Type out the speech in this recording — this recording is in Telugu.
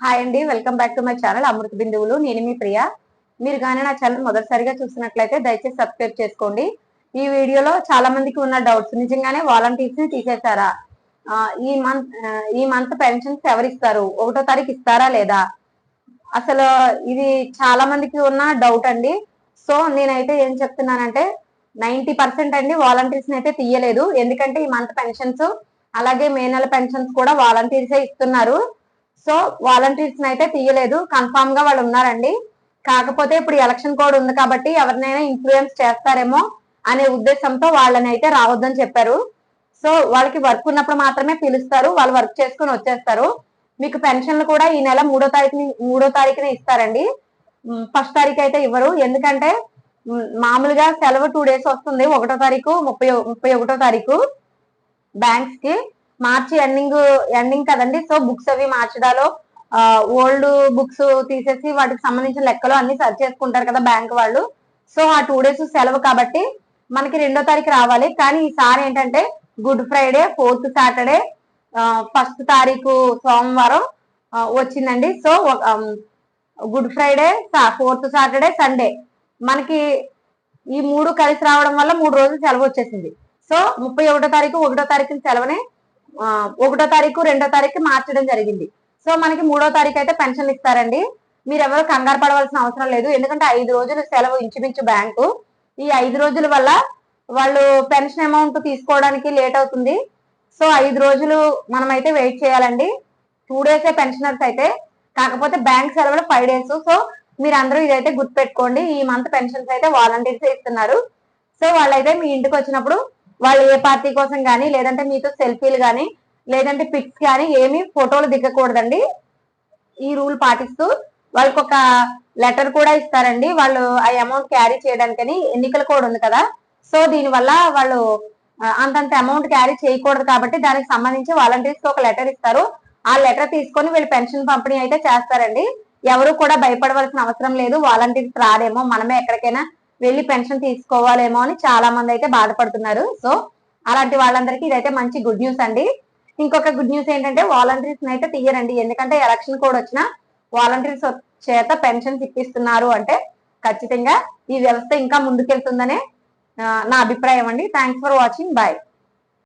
హాయ్ అండి welcome back to my channel అమృత బిందువులు నేను మీ ప్రియ. మీరు కానీ నా ఛానల్ మొదటిసారిగా చూసినట్లయితే దయచేసి సబ్స్క్రైబ్ చేసుకోండి. ఈ వీడియోలో చాలా మందికి ఉన్న డౌట్స్ నిజంగానే వాలంటీర్స్ని తీసేశారా? ఈ మంత్ ఈ మంత్ పెన్షన్స్ ఎవరు ఇస్తారు ఒకటో తారీఖు ఇస్తారా లేదా? అసలు ఇది చాలా మందికి ఉన్న డౌట్ అండి. సో నేనైతే ఏం చెప్తున్నానంటే నైన్టీ పర్సెంట్ అండి వాలంటీర్స్ అయితే తీయలేదు. ఎందుకంటే ఈ మంత్ పెన్షన్స్ అలాగే మే నెల పెన్షన్స్ కూడా వాలంటీర్సే ఇస్తున్నారు. సో వాలంటీర్స్ అయితే తీయలేదు. కన్ఫామ్గా వాళ్ళు ఉన్నారండి. కాకపోతే ఇప్పుడు ఎలక్షన్ కోడ్ ఉంది కాబట్టి ఎవరినైనా ఇన్ఫ్లుయెన్స్ చేస్తారేమో అనే ఉద్దేశంతో వాళ్ళని అయితే రావద్దని చెప్పారు. సో వాళ్ళకి వర్క్ ఉన్నప్పుడు మాత్రమే పిలుస్తారు. వాళ్ళు వర్క్ చేసుకుని వచ్చేస్తారు. మీకు పెన్షన్లు కూడా ఈ నెల మూడో తారీఖు మూడో తారీఖున ఇస్తారండి. ఫస్ట్ తారీఖు అయితే ఇవ్వరు. ఎందుకంటే మామూలుగా సెలవు టూ డేస్ వస్తుంది. ఒకటో తారీఖు ముప్పై ముప్పై ఒకటో తారీఖు బ్యాంక్స్కి మార్చి ఎండింగ్ ఎండింగ్ కదండి. సో బుక్స్ అవి మార్చడాలో ఓల్డ్ బుక్స్ తీసేసి వాటికి సంబంధించిన లెక్కలు అన్ని సర్చ్ చేసుకుంటారు కదా బ్యాంక్ వాళ్ళు. సో ఆ టూ డేస్ సెలవు కాబట్టి మనకి రెండో తారీఖు రావాలి. కానీ ఈసారి ఏంటంటే Good Friday fourth Saturday first తారీఖు సోమవారం వచ్చిందండి. So Good Friday fourth Saturday Sunday. మనకి ఈ మూడు కలిసి రావడం వల్ల మూడు రోజులు సెలవు వచ్చేసింది. సో ముప్పై ఒకటో తారీఖు ఒకటో తారీఖు సెలవుని ఒకటో తారీఖు రెండో తారీఖు మార్చడం జరిగింది. సో మనకి మూడో తారీఖు అయితే పెన్షన్ ఇస్తారండి. మీరు ఎవరు కంగారు పడవలసిన అవసరం లేదు. ఎందుకంటే ఐదు రోజులు సెలవు ఇంచుమించు బ్యాంకు. ఈ ఐదు రోజుల వల్ల వాళ్ళు పెన్షన్ అమౌంట్ తీసుకోవడానికి లేట్ అవుతుంది. సో ఐదు రోజులు మనం అయితే వెయిట్ చేయాలండి. టూ డేసే పెన్షనర్స్ అయితే. కాకపోతే బ్యాంక్ సెలవులు ఫైవ్ డేస్. సో మీరు అందరూ ఇదైతే గుర్తుపెట్టుకోండి. ఈ మంత్ పెన్షన్స్ అయితే వాలంటీర్స్ ఇస్తున్నారు. సో వాళ్ళైతే మీ ఇంటికి వచ్చినప్పుడు వాళ్ళు ఏ పార్టీ కోసం కానీ లేదంటే మీతో సెల్ఫీలు కానీ లేదంటే పిక్స్ కానీ ఏమి ఫోటోలు దిగకూడదండి. ఈ రూల్ పాటిస్తూ వాళ్ళకి ఒక లెటర్ కూడా ఇస్తారండి. వాళ్ళు ఆ అమౌంట్ క్యారీ చేయడానికని ఎన్నికలు కూడా ఉంది కదా. సో దీని వల్ల వాళ్ళు అంతంత అమౌంట్ క్యారీ చేయకూడదు కాబట్టి దానికి సంబంధించి వాలంటీర్స్ ఒక లెటర్ ఇస్తారు. ఆ లెటర్ తీసుకొని వీళ్ళు పెన్షన్ పంపిణీ అయితే చేస్తారండి. ఎవరు కూడా భయపడవలసిన అవసరం లేదు. వాలంటీర్స్ రారేమో మనమే ఎక్కడికైనా వెళ్ళి పెన్షన్ తీసుకోవాలేమో అని చాలా మంది అయితే బాధపడుతున్నారు. సో అలాంటి వాళ్ళందరికీ ఇదైతే మంచి గుడ్ న్యూస్ అండి. ఇంకొక గుడ్ న్యూస్ ఏంటంటే వాలంటీర్స్ అయితే తీయరండి. ఎందుకంటే ఎలక్షన్ కోడ్ వచ్చిన వాలంటీర్స్ చేత పెన్షన్స్ ఇప్పిస్తున్నారు అంటే ఖచ్చితంగా ఈ వ్యవస్థ ఇంకా ముందుకెళ్తుందనే నా అభిప్రాయం అండి. Thanks for watching bye